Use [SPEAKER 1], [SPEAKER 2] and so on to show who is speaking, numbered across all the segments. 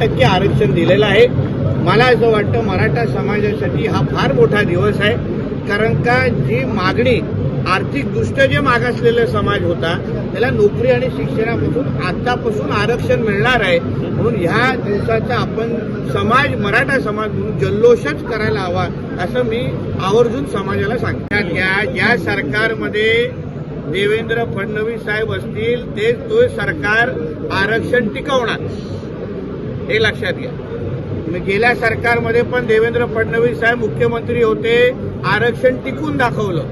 [SPEAKER 1] टक्के आरक्षण दिलेलं आहे. मला असं वाटतं मराठा समाजासाठी हा फार मोठा दिवस आहे. कारण का जी मागणी आर्थिकदृष्ट्या जे मागासलेला समाज होता त्याला नोकरी आणि शिक्षणापासून आतापासून आरक्षण मिळणार आहे. म्हणून ह्या दिवसाचा आपण समाज मराठा समाज म्हणून जल्लोषच करायला हवा असं मी आवर्जून समाजाला सांगतो. या ज्या सरकारमध्ये देवेंद्र फडणवीस साहेब असतील ते तो सरकार आरक्षण टिकवणार. हे लक्षात घ्या. गेल्या सरकारमध्ये पण देवेंद्र फडणवीस साहेब मुख्यमंत्री होते आरक्षण टिकून दाखवलं.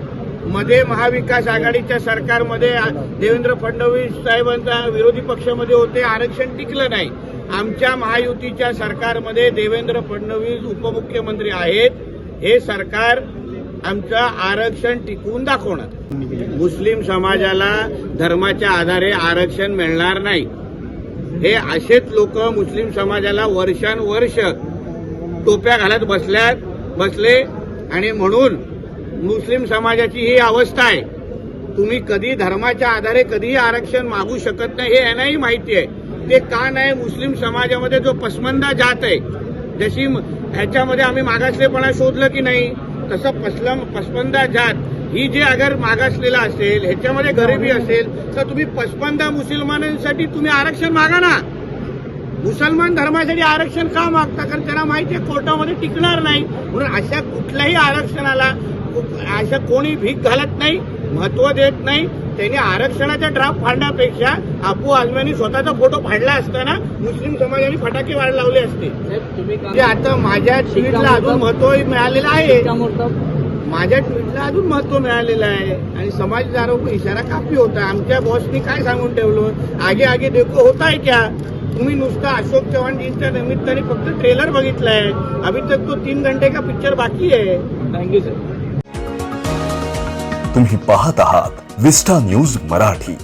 [SPEAKER 1] मध्ये महाविकास आघाडीच्या सरकारमध्ये देवेंद्र फडणवीस साहेबांचा विरोधी पक्षामध्ये होते आरक्षण टिकलं नाही. आमच्या महायुतीच्या सरकारमध्ये देवेंद्र फडणवीस उपमुख्यमंत्री आहेत. हे सरकार आमचं आरक्षण टिकवून दाखवणार. मुस्लिम समाजाला धर्माच्या आधारे आरक्षण मिळणार नाही. हे असेच लोक मुस्लिम समाजाला वर्षानुवर्ष टोप्या घालत बसल्यात बसले. आणि म्हणून मुस्लिम समाजाची ही अवस्था आहे. तुम्ही कधी धर्माच्या आधारे कधीही आरक्षण मागू शकत नाही हे यांनाही माहिती आहे. ते का नाही मुस्लिम समाजामध्ये जो पसमंदा जात आहे जशी ह्याच्यामध्ये आम्ही मागासलेपणा शोधलं की नाही तसं पसलम पसमंदा जात ही जे अगर मागासलेला असेल ह्याच्यामध्ये गरिबी असेल तर तुम्ही पसमंदा मुसलमानांसाठी तुम्ही आरक्षण मागा ना. मुसलमान धर्मासाठी आरक्षण का मागता? कारण त्यांना माहिती आहे कोर्टामध्ये टिकणार नाही. म्हणून अशा कुठल्याही आरक्षणाला अशा कोणी भीक घालत नाही महत्त्व देत नाही. त्यांनी आरक्षणाचा ड्राफ्ट फाडण्यापेक्षा आपू आजम्यानी स्वतःचा फोटो फाडला असताना मुस्लिम समाजाने फटाके वाढ लावले असते. आता माझ्या ट्विटला अजून महत्त्व मिळालेलं आहे. माझ्या ट्विटला अजून महत्त्व मिळालेलं आहे. आणि समाजदारों को इशारा काफी होता. आमच्या बॉसनी काय सांगून ठेवलं? आगे आगे देखो होता है क्या? तुम्ही नुसता अशोक चव्हाणजींच्या निमित्ताने फक्त ट्रेलर बघितलाय. अभी तक तो तीन घंटे का पिक्चर बाकी आहे.
[SPEAKER 2] थँक्यू सर
[SPEAKER 3] तुम्ही पाहत आहात विस्टा न्यूज मराठी.